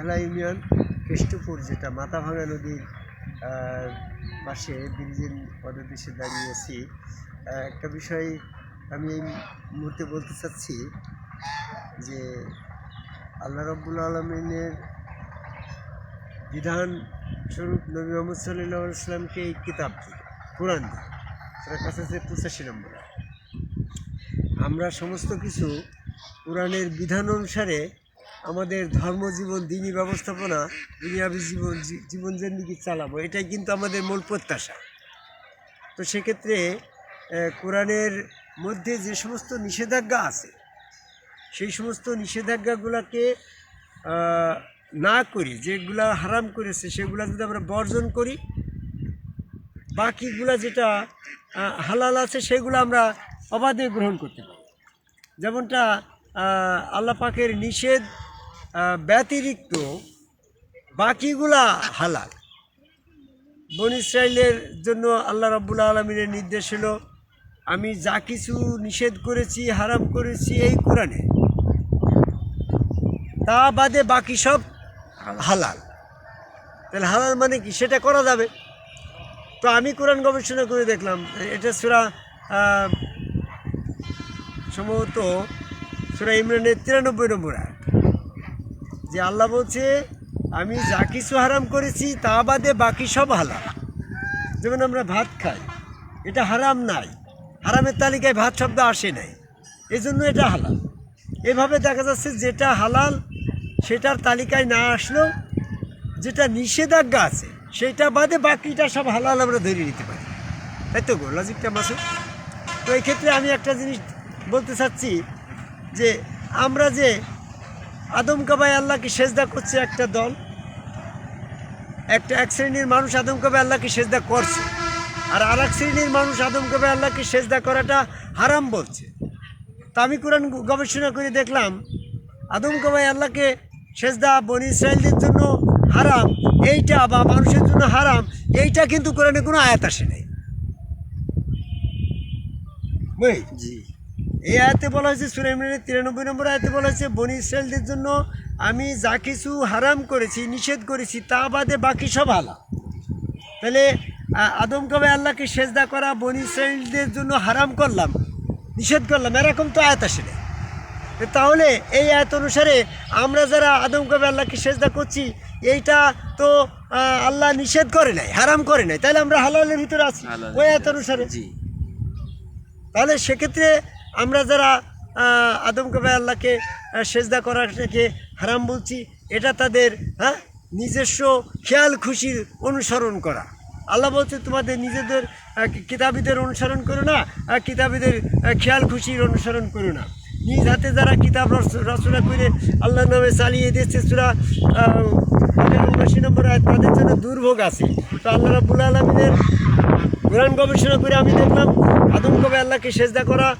বেহালা union Keshtopur যেটা মাথাভাঙা নদীর পাশে ব্রিজের পদদেশে দাঁড়িয়েছি একটা বিষয় আমি এই মুহূর্তে বলতে চাচ্ছি যে আল্লাহ রব্বুল আলমিনের বিধান স্বরূপ নবী মোহাম্মদ সাল্লাহ ইসলামকে এই কিতাব কোরআন সেটা কাছে আছে পঁচাশি নম্বর। আমরা সমস্ত কিছু কোরআনের বিধান অনুসারে আমাদের ধর্মজীবন দিনী ব্যবস্থাপনা, দুনিয়াবী জীবন জীবন জিন্দিগি চালাবো, এটাই কিন্তু আমাদের মূল প্রত্যাশা। তো সেক্ষেত্রে কোরআনের মধ্যে যে সমস্ত নিষেধাজ্ঞা আছে, সেই সমস্ত নিষেধাজ্ঞাগুলোকে না করি, যেগুলা হারাম করেছে, সেগুলো যদি আমরা বর্জন করি, বাকিগুলা যেটা হালাল আছে, সেগুলো আমরা অবাধে গ্রহণ করতে পারি। যেমনটা আল্লাহ পাকের নিষেধ ব্যতিরিক্ত বাকিগুলা হালাল। বন ইসরায়েলের জন্য আল্লাহ রাব্বুল আলমিনের নির্দেশ হলো, আমি যা কিছু নিষেধ করেছি, হারাম করেছি এই কোরআনে, তা বাদে বাকি সব হালাল। তাহলে হালাল মানে কি? সেটা করা যাবে। তো আমি কোরআন গবেষণা করে দেখলাম, এটা সুরা সম্ভবত সুরা ইমরানের তিরানব্বই নম্বর আয়াত। যে আল্লাহ বলছে, আমি যা কিছু হারাম করেছি, তা বাদে বাকি সব হালাল। যেমন আমরা ভাত খাই, এটা হারাম নাই। হারামের তালিকায় ভাত শব্দ আসে নাই। এই জন্য এটা হালাল। এভাবে দেখা যাচ্ছে যেটা হালাল, সেটার তালিকায় না আসলেও যেটা নিষেধাজ্ঞা আছে, সেটা বাদে বাকিটা সব হালাল আমরা ধরে নিতে পারি। তাই তো লজিকটা মাসে তো এই ক্ষেত্রে আমি একটা জিনিস বলতে চাচ্ছি যে, আমরা যে আদম আল্লাহকে সেজদা করছে একটা দল। একটা এক শ্রেণির মানুষ আদম আল্লাহকে সেজদা করছে। আর আর এক শ্রেণির মানুষ আদম আল্লাহকে সেজদা করাটা হারাম বলছে। তা আমি কোরআন গবেষণা করে দেখলাম আদম কাবাই আল্লাহকে সেজদা বনি ইসরায়েলদের জন্য হারাম, এইটা বা মানুষের জন্য হারাম, এইটা কিন্তু কোরআনে কোনো আয়াত আসে নাই। জি। এই আয়াতে বলা হয়েছে সুরা ইমরানের তিরানব্বই নম্বর আয়াতে বলা হয়েছে বনি ইসরায়েলদের জন্য আমি যা কিছু হারাম করেছি নিষেধ করেছি তা বাদে বাকি সব হালা তাহলে আদম কবে আল্লাহকে সেজদা করা বনি ইসরায়েলদের জন্য হারাম করলাম নিষেধ করলাম এরকম তো আয়াত আসে না তাহলে এই আয়াত অনুসারে আমরা যারা আদম কবে আল্লাহকে সেজদা করছি এইটা তো আল্লাহ নিষেধ করে নাই হারাম করে নাই তাহলে আমরা হালালের ভিতরে আছি। ওই আয়াত। অনুসারে। তাহলে সেক্ষেত্রে আমরা যারা আদম আল্লাহকে সেজদা করাটাকে হারাম বলছি এটা তাদের হ্যাঁ নিজস্ব খেয়াল খুশির অনুসরণ করা। আল্লাহ বলছে তোমাদের নিজেদের কিতাবীদের অনুসরণ করো না আর কিতাবীদের খেয়াল খুশির অনুসরণ করো না। নিজ হাতে যারা কিতাব রচ- রচনা করে আল্লাহ নামে চালিয়ে দিয়েছে সুরা উনআশি নম্বর আয়াত, তাদের জন্য দুর্ভোগ আছে। তো আল্লাহ রাবুল আলমিনের কোরআন গবেষণা করে আমি দেখলাম আদম কবে আল্লাহকে সেজদা করা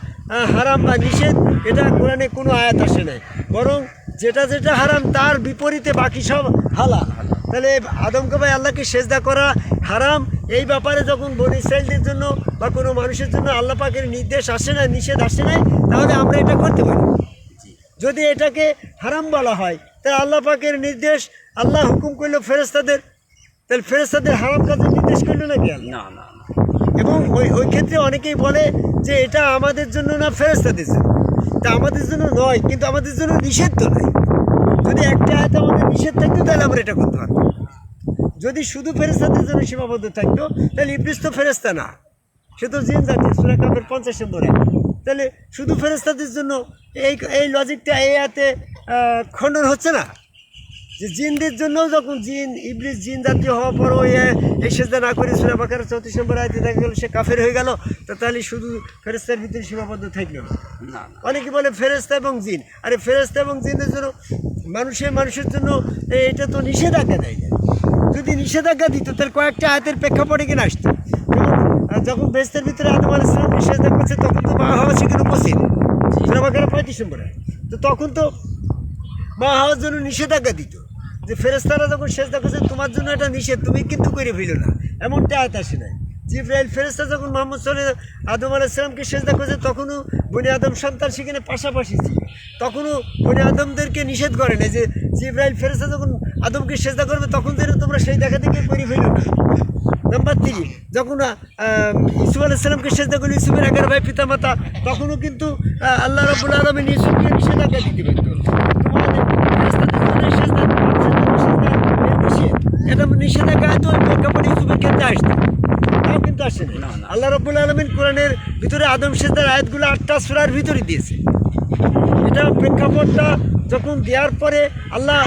হারাম বা নিষেধ, এটা কোরআনে কোনো আয়াত আসে নাই। বরং যেটা যেটা হারাম, তার বিপরীতে বাকি সব হালা তাহলে আদম কবে আল্লাহকে সেজদা করা হারাম? এই ব্যাপারে যখন বন ইসরায়েলদের জন্য বা কোনো মানুষের জন্য আল্লাহ পাকের নির্দেশ আসে না নিষেধ আসে নাই, তাহলে আমরা এটা করতে পারি। যদি এটাকে হারাম বলা হয়, তাহলে আল্লাহ পাকের নির্দেশ, আল্লাহ হুকুম করল ফেরেস্তাদের তাহলে ফেরেস্তাদের হারাম কাজের নির্দেশ করল নাকি না না। এবং ওই ওই ক্ষেত্রে অনেকেই বলে যে এটা আমাদের জন্য না ফেরেস্তাদের জন্য। তা আমাদের জন্য নয়, কিন্তু আমাদের জন্য নিষেধ তো নাই। যদি একটা আয়তে আমাদের নিষেধ থাকতো, তাহলে আমরা এটা করতে পারতাম। যদি শুধু ফেরেস্তাদের জন্য সীমাবদ্ধ থাকতো, তাহলে ইবলিস তো ফেরেস্তা না। সে তো জিন জাতি, সুরা কাপের পঞ্চাশ নম্বরে। তাহলে শুধু ফেরেস্তাদের জন্য এই এই লজিকটা এই হাতে খণ্ডন হচ্ছে না? যে জিনদের জন্যও যখন জিন ইবলিস জিন জাতীয় হওয়ার পরও এ এই সেজদা না করে সুরা বাকার চৌত্রিশ নম্বর আয়তে দেখা গেল সে কাফের হয়ে গেল তো তাহলে শুধু ফেরেস্তার ভিতরে সীমাবদ্ধ থাকল না। অনেকে বলে ফেরেস্তা এবং জিন আরে ফেরেস্তা এবং জিনের জন্য মানুষের মানুষের জন্য এটা তো নিষেধাজ্ঞা দেয় না যদি নিষেধাজ্ঞা দিত তাহলে কয়েকটা আয়াতের প্রেক্ষাপটে কিনা আসতো। যখন বেস্তের ভিতরে আদম আল ইসলাম নিষেধা করছে তখন তো মা হাওয়া সেখানে উপস্থিত। সিনেমাখানে পঁয়ত্রিশ নম্বরে তো তখন তো মা হাওয়ার জন্য নিষেধাজ্ঞা দিত। যে ফেরেস্তারা যখন সেজদা করছে, তোমার জন্য এটা নিষেধ, তুমি কিন্তু করে ফেলো না। এমনটা আয়াত আসে নাই। জিব্রাইল ফেরেস্তা যখন মোহাম্মদ সাল্লাহ আদম আলাইসালামকে সেজদা করেছে, তখনও বনি আদম সন্তান সেখানে পাশাপাশি ছিল। তখনও বনি আদমদেরকে নিষেধ করে না যে জিব্রাইল ফেরেস্তা যখন আদমকে সেজদা করবে, তখন যেন তোমরা সেই দেখা দেখে করে ফেলো না। নাম্বার থ্রি যখন ইসুফ আলাইসালামকে সেজদা করল ইসুফের এগারো ভাই পিতামাতা, তখনও কিন্তু আল্লাহ রবুল আলমিন ইসুফকে নিষেধাজ্ঞা দিতে পারত তোমাদের ফেরেশতাদের জন্য সেজদা, মানুষের জন্য সেজদা, এর নিষেধ। এটা নিষেধাজ্ঞা ওই প্রেক্ষাপটে ইসুফের ক্ষেত্রে আসতো তাও কিন্তু আসে না আল্লাহ রবুল আলমিন কোরআনের ভিতরে আদম সেজদার আয়াতগুলো আটটা সুরার ভিতরে দিয়েছে। এটা প্রেক্ষাপটটা যখন দেওয়ার পরে আল্লাহ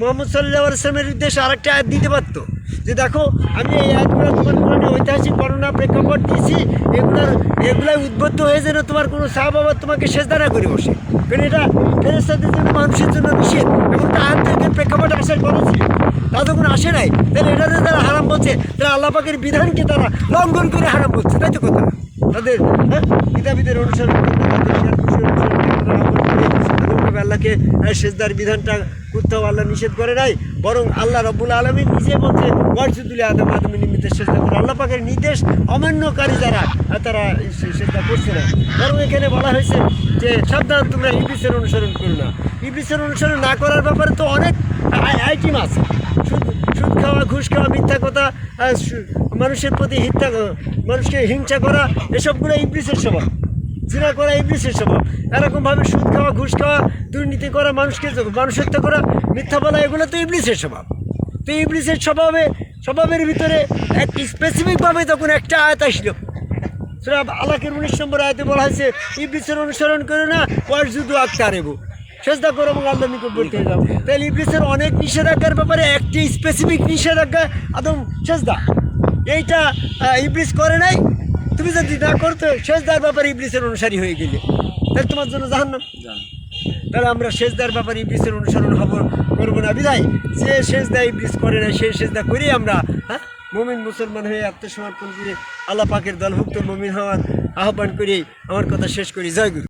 মোহাম্মদ সাল্লাহ আসলামের উদ্দেশ্যে আরেকটা আয়াত দিতে পারতো। যে দেখো আমি এই আয়াতগুলো তোমার কোরআনে ঐতিহাসিক বর্ণনা প্রেক্ষাপট দিয়েছি এগুলার এগুলাই উদ্বুদ্ধ হয়ে যেন তোমার কোনো সাহাব আবার তোমাকে সেজদা না করে বসে। কারণ এটা ফেরেস্তাদের জন্য মানুষের জন্য নিষেধ এবং তা আয়াত প্রেক্ষাপট আসার করেছে তা যখন আসে নাই। তাহলে এটাতে তারা হারাম বলছে তারা আল্লাহ পাকের বিধানকে তারা লঙ্ঘন করে হারাম বলছে তাই তো কথা? তাদের হ্যাঁ? কিতাবিদের অনুসরণ তারা আল্লাহকে আহ, সেজদার বিধানটা হবে আল্লাহ নিষেধ করে নাই। বরং আল্লাহ রব্বুল আলমী নিজে বলছে ওয়ার্সুদুল আদম আদম নিমিত্ত সেজদা করে। আল্লাহ পাকের নির্দেশ অমান্যকারী যারা আহ, তারা এই করছে না। বরং এখানে বলা হয়েছে যে সাবধান তোমরা ইবলিসের অনুসরণ করো না। ইবলিসের অনুসরণ না করার ব্যাপারে তো অনেক আইটিম আছে। সুদ খাওয়া, ঘুষ খাওয়া, মিথ্যা কথা মানুষের প্রতি হিংসা মানুষকে হিংসা করা এসবগুলো ইবলিসের স্বভাব। জিনা করা ইবলিসের স্বভাব। এরকমভাবে সুদ খাওয়া, ঘুষ খাওয়া, দুর্নীতি করা, মানুষকে মানুষ হত্যা করা, মিথ্যা বলা, এগুলো তো ইবলিসের স্বভাব। তো ইবলিসের স্বভাবে, স্বভাবের ভিতরে এক স্পেসিফিকভাবে তখন একটা আয়াত আসলো সেটা আলাকের উনিশ নম্বর আয়তে বলা হয়েছে, ইবলিসের অনুসরণ করে না ওয়ার যুদ্ধ আক্তার এবো সেজদা করো এবং আল্লাহ নিকট বলতে যাও। তাহলে ইবলিসের অনেক নিষেধাজ্ঞার ব্যাপারে একটি স্পেসিফিক নিষেধাজ্ঞা একদম সেজদা এইটা ইবলিস করে নাই। তুমি যদি না করতো সেজদার ব্যাপারে ইবলিসের অনুসারী হয়ে গেলে। তাহলে তোমার জন্য জাহান্নাম। তাহলে আমরা সেজদার ব্যাপারে ইবলিসের অনুসরণ হব করব না। বিদায় যে সেজদা ইবলিস করে না সেই সেজদা করি আমরা হ্যাঁ মমিন মুসলমান হয়ে আত্মসমর্পণ করে আল্লাহ পাকের দলভুক্ত মমিন হওয়ার আহ্বান করে আমার কথা শেষ করি। জয় গুরু।